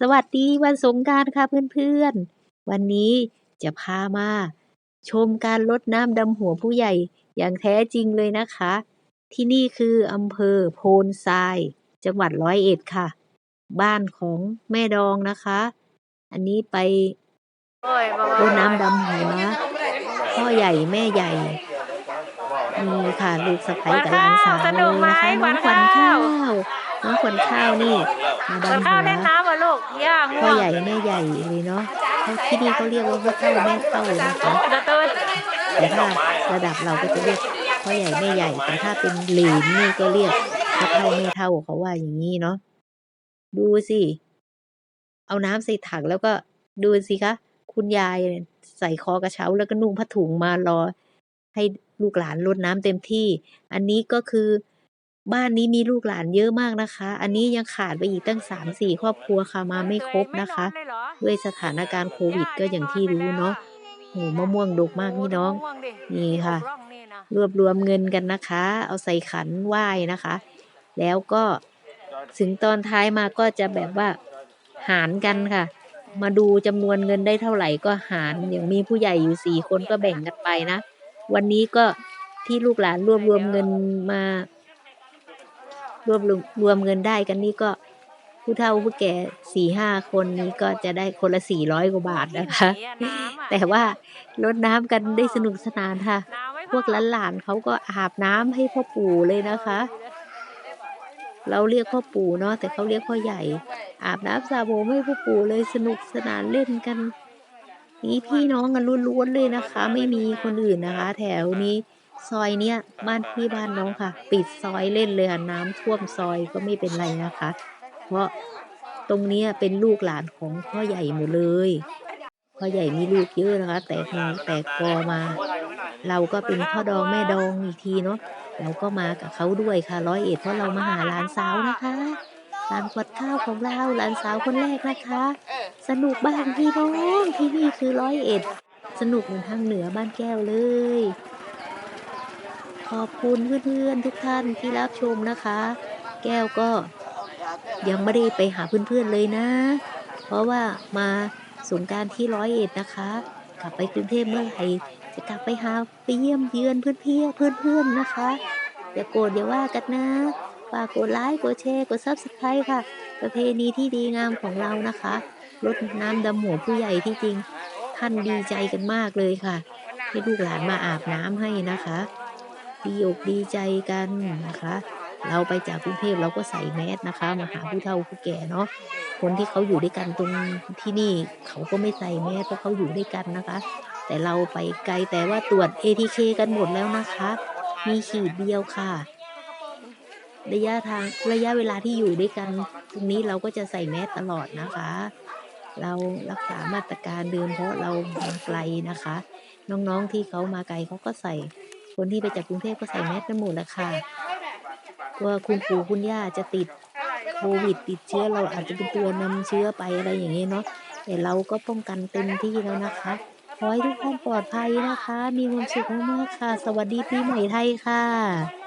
สวัสดีวันสงกรานต์ค่ะเพื่อนๆ วันนี้จะพามา ชมการรดน้ำดำหัวผู้ใหญ่อย่างแท้จริงเลยนะคะ ที่นี่คืออำเภอโพนทราย จังหวัดร้อยเอ็ดค่ะ บ้านของแม่ดองนะคะ อันนี้ไปรดน้ำดำหัวพ่อใหญ่แม่ใหญ่นี่ค่ะลูกสะใภ้กับหลานสาวสนุกนะคะน้องขวัญข้าววน้องขวัญข้าวนี่ มาขวัญดำข้าหัวเล่นวน้ำเหรอลูกย่าพ่ง่อวงใหญ่แม่ใหญ่เลยเนาะเขาที่นี่เขาเรียกว่าพ่อเท่าแม่เท่านะคะตะตุ้นแต่ถ้าระดับเราก็จะเรียกพ่อใหญ่แม่ใหญ่แต่ถ้าเป็นหลีนนี่ก็เรียกพ่อเท่าแม่เท่าเขาว่าอย่างนี้เนาะดูสิเอาน้ำใส่ถังแล้วก็ดูสิคะคุณยายใส่คอกระเช้าแล้วก็นุ่งผ้าถุงมารอ ให้ลูกหลานรดน้ำเต็มที่ อันนี้ก็คือ บ้านนี้มีลูกหลานเยอะมากนะคะ อันนี้ยังขาดไปอีกตั้งสามสี่ครอบครัวค่ะมาไม่ครบนะคะไม่ร้อนเลยเหรอด้วยสถานการณ์โควิดก็อย่างที่รู้เนาะโหมะม่วงดกมากพี่น้องง่วงดินี่ค่ะร่องนี่นะรวบรวมเงินกันนะคะ เอาใส่ขันไหว้นะคะ แล้วก็ถึงตอนท้ายมาก็จะแบบว่าหารกันค่ะ มาดูจำนวนเงินได้เท่าไหร่ก็หารอย่างมีผู้ใหญ่อยู่สี่คนก็แบ่งกันไปนะ วันนี้ก็ที่ลูกหลานรวบรวมเงินมา รวบรวมรวมเงินได้กันนี่ก็ผู้เฒ่าผู้แก่สี่ห้าคนนี้ก็จะได้คนละสี่ร้อยกว่าบาทนะคะเนี่ยน้ำอะแต่ว่ารดน้ำกันได้สนุกสนานค่ะน้ำไม่พอพวกหลานๆเขาก็อาบน้ำให้พ่อปู่เลยนะคะ เราเรียกพ่อปู่เนาะแต่เขาเรียกพ่อใหญ่ อาบน้ำสระผมให้พ่อปู่เลยสนุกสนานเล่นกัน นี่พี่น้องกันล้วนๆเลยนะคะ ไม่มีคนอื่นนะคะ แถวนี้ ซอยเนี้ยบ้านพี่บ้านน้องค่ะ ปิดซอยเล่นเลยค่ะน้ำท่วมซอยก็ไม่เป็นไรนะคะ เพราะตรงเนี้ยเป็นลูกหลานของพ่อใหญ่หมดเลยพ่อใหญ่มีลูกเยอะนะคะ แต่หนึ่งแต่กอมา เราก็เป็นพ่อดองแม่ดองอีกทีเนาะเราก็มากับเขาด้วยค่ะร้อยเอ็ดเพราะเรามาหาหลานสาวนะคะหลานขวดข้าวของเราหลานสาวคนแรกนะคะ สนุกบ้างพี่น้องที่นี่คือร้อยเอ็ด สนุกเหมือนทางเหนือบ้านแก้วเลย ขอบคุณเพื่อนๆทุกท่านที่รับชมนะคะ แก้วก็ยังไม่ได้ไปหาเพื่อนๆเลยนะ เพราะว่ามาสงการที่ร้อยเอ็ดนะคะ กลับไปกรุงเทพเมื่อไหร่จะกลับไปหาไปเยี่ยมเยือนเพื่อนเพื่อนเพื่อนเพื่อนนะคะอย่าโกรธอย่าว่ากันนะฝากกดไลค์กดแชร์กดซับสไครต์ค่ะ ประเพณีที่ดีงามของเรานะคะรดน้ำดำหัวผู้ใหญ่ที่จริงท่านดีใจกันมากเลยค่ะ ให้ลูกหลานมาอาบน้ำให้นะคะ ดีอกดีใจกันนะคะ เราไปจากกรุงเทพเราก็ใส่แมสนะคะมาหาผู้เฒ่าผู้แก่เนาะคนที่เขาอยู่ด้วยกันตรงที่นี่เขาก็ไม่ใส่แมสเพราะเขาอยู่ด้วยกันนะคะ แต่เราไปไกลแต่ว่าตรวจ ATK กันหมดแล้วนะคะ มีขีดเดียวค่ะ ระยะทางระยะเวลาที่อยู่ด้วยกันตรงนี้เราก็จะใส่แมสตลอดนะคะ เรารักษามาตรการเดิมเพราะเรามาไกลนะคะ น้องๆที่เขามาไกลเขาก็ใส่ คนที่ไปจากกรุงเทพก็ใส่แมสกันหมดแล้วค่ะกลัว่าคุณปู่คุณย่าจะติดโควิดติดเชื้อเราอาจจะเป็นตัวนำเชื้อไปอะไรอย่างนี้เนาะแต่เราก็ป้องกันเต็มที่แล้วนะคะขอให้ทุกท่านปลอดภัยนะคะ มีความสุขมากๆค่ะ สวัสดีปีใหม่ไทยค่ะ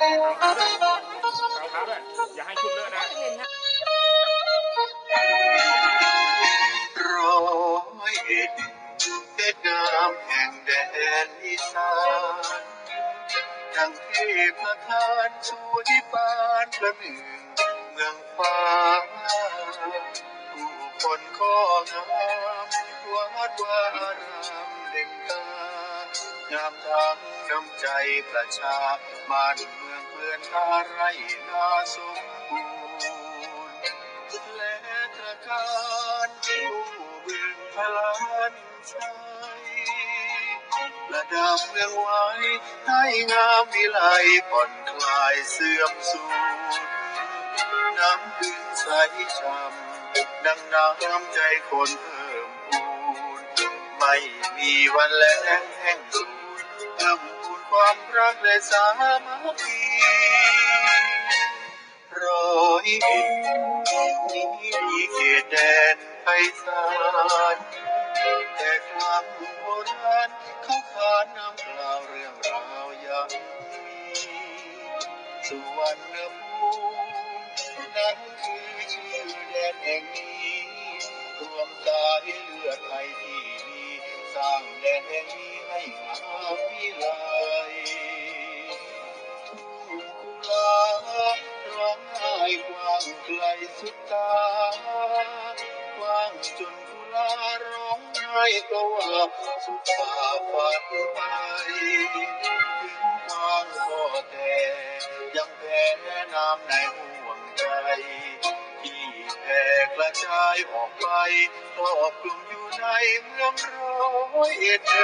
อย่าให้ชุดเลอะนะร้อยเอ็ดเด็ดงามแห่งแดนอีสานดังเทพทานสู่ที่ปานประหนึ่งเมืองฟ้าผู้คนก็งามวัดวาอารามเด่นกางามทั้งน้ำใจประชา บ้านเมืองเพื่อนตาไรนาสมบูรณ์และตระการผู้บึงพลานชัยระดับเมืองไว้ให้งามวิไลผ่อนคลายเสื่อมสูญน้ำดึงใสช่ำดังน้ำใจคนเพิ่มพูนไม่มีวันแล้งแห้งสูญเพิ่ม ความรักและสามัคคีรอยเอ็ดนี้มีเขตแดนศาลแต่ครั้งโบราณเขาขานนำกล่าวเรื่องราวอย่างนี้สุวรรณภูมินั้นคือชื่อแดนแห่งนี้ รวมสายเลือดไทยที่ มีสร้งแดนแห่งนี้ให้งามวิไลทุ่งกุลาร้องไห้กว้างไกลสุดตากว้างจนกุลาร้องไห้ก็ว่าสุดฝ่าฝันไปถึงกว้างก็แต่ยังแพ้น้ำในห่วงใจที่แผ่กระจายออกไปครอบคลุมอยู่ time lămroietă.